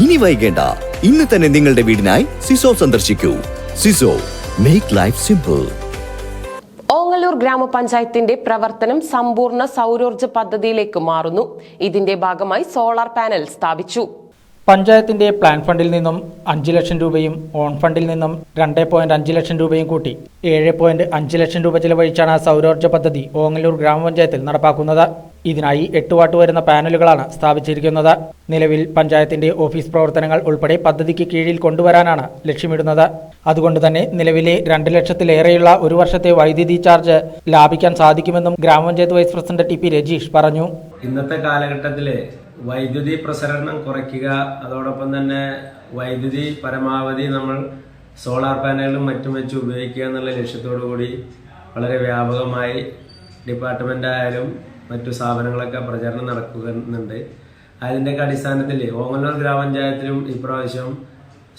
ഇനി വൈകേണ്ട. ഇന്ന് തന്നെ നിങ്ങളുടെ വീടിനായി സിസോ സന്ദർശിക്കൂ. സിസോ മേക്ക് ലൈഫ് സിമ്പിൾ ഓങ്ങല്ലൂർ ഗ്രാമപഞ്ചായത്തിന്റെ പ്രവർത്തനം സമ്പൂർണ സൗരോർജ പദ്ധതിയിലേക്ക് മാറുന്നു. ഇതിന്റെ ഭാഗമായി സോളാർ പാനൽ സ്ഥാപിച്ചു. പഞ്ചായത്തിന്റെ പ്ലാൻ ഫണ്ടിൽ നിന്നും അഞ്ച് ലക്ഷം രൂപയും ഓൺ ഫണ്ടിൽ നിന്നും രണ്ട് പോയിന്റ് അഞ്ച് ലക്ഷം രൂപയും കൂട്ടി. ഏഴ് പോയിന്റ് അഞ്ച് ലക്ഷം രൂപ ചെലവഴിച്ചാണ് സൗരോർജ പദ്ധതി ഓങ്ങല്ലൂർ ഗ്രാമപഞ്ചായത്തിൽ നടപ്പാക്കുന്നത്. ഇതിനായി എട്ട് വാട്ട് വരുന്ന പാനലുകളാണ് സ്ഥാപിച്ചിരിക്കുന്നത്. നിലവിൽ പഞ്ചായത്തിന്റെ ഓഫീസ് പ്രവർത്തനങ്ങൾ ഉൾപ്പെടെ പദ്ധതിക്ക് കീഴിൽ കൊണ്ടുവരാനാണ് ലക്ഷ്യമിടുന്നത്. അതുകൊണ്ട് തന്നെ നിലവിലെ രണ്ട് ലക്ഷത്തിലേറെയുള്ള ഒരു വർഷത്തെ വൈദ്യുതി ചാർജ് ലാഭിക്കാൻ സാധിക്കുമെന്നും ഗ്രാമപഞ്ചായത്ത് vice president T P Rajeesh പറഞ്ഞു. ഇന്നത്തെ കാലഘട്ടത്തിലെ വൈദ്യുതി പ്രസരണം കുറയ്ക്കുക അതോടൊപ്പം തന്നെ വൈദ്യുതി പരമാവധി നമ്മൾ സോളാർ പാനലും മറ്റും വെച്ച് ഉപയോഗിക്കുക എന്നുള്ള ലക്ഷ്യത്തോടു കൂടി വളരെ വ്യാപകമായി ഡിപ്പാർട്ട്മെന്റ് ആയാലും മറ്റു സ്ഥാപനങ്ങളൊക്കെ പ്രചരണം നടക്കുന്നുണ്ട്. അതിന്റെയൊക്കെ അടിസ്ഥാനത്തിൽ ഓങ്ങല്ലൂർ ഗ്രാമപഞ്ചായത്തിലും ഇപ്രാവശ്യം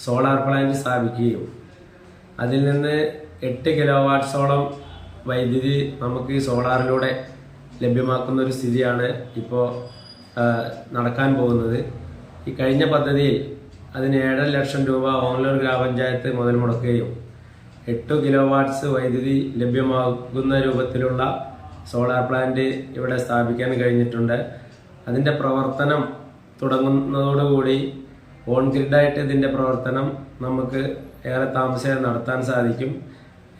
സോളാർ പ്ലാന്റ് സ്ഥാപിക്കുകയും. അതിൽ നിന്ന് എട്ട് കിലോ വാട്ട്സോളം വൈദ്യുതി നമുക്ക് സോളാറിലൂടെ ലഭ്യമാക്കുന്ന ഒരു സ്ഥിതിയാണ് ഇപ്പോൾ നടക്കാൻ പോകുന്നത്. ഈ കഴിഞ്ഞ പദ്ധതിയിൽ അതിന് ഏഴര ലക്ഷം രൂപ ഓങ്ങല്ലൂർ ഗ്രാമപഞ്ചായത്ത് മുതൽ മുടക്കുകയും എട്ട് കിലോ വാട്ട്സ് വൈദ്യുതി ലഭ്യമാകുന്ന രൂപത്തിലുള്ള സോളാർ പ്ലാന്റ് ഇവിടെ സ്ഥാപിക്കാൻ കഴിഞ്ഞിട്ടുണ്ട്. അതിന്റെ പ്രവർത്തനം തുടങ്ങുന്നതോടുകൂടി ഓൺ ഗ്രിഡായിട്ട് ഇതിന്റെ പ്രവർത്തനം നമുക്ക് ഏറെ താമസിയാതെ നടത്താൻ സാധിക്കും.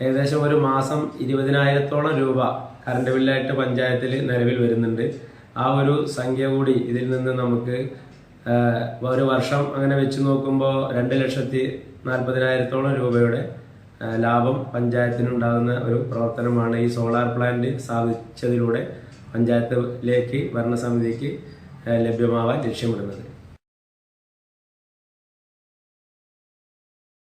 ഏകദേശം ഒരു മാസം ഇരുപതിനായിരത്തോളം രൂപ കറണ്ട് ബില്ലായിട്ട് പഞ്ചായത്തിൽ നിലവിൽ വരുന്നുണ്ട്. ആ ഒരു സംഖ്യ കൂടി ഇതിൽ നിന്ന് നമുക്ക് ഒരു വർഷം അങ്ങനെ വെച്ച് നോക്കുമ്പോൾ രണ്ട് ലക്ഷത്തി നാൽപ്പതിനായിരത്തോളം രൂപയുടെ ലാഭം പഞ്ചായത്തിനുണ്ടാകുന്ന ഒരു പ്രവർത്തനമാണ് ഈ സോളാർ പ്ലാന്റ് സ്ഥാപിച്ചതിലൂടെ പഞ്ചായത്തിലേക്ക് ഭരണസമിതിക്ക് ലഭ്യമാവാൻ ലക്ഷ്യമിടുന്നത്.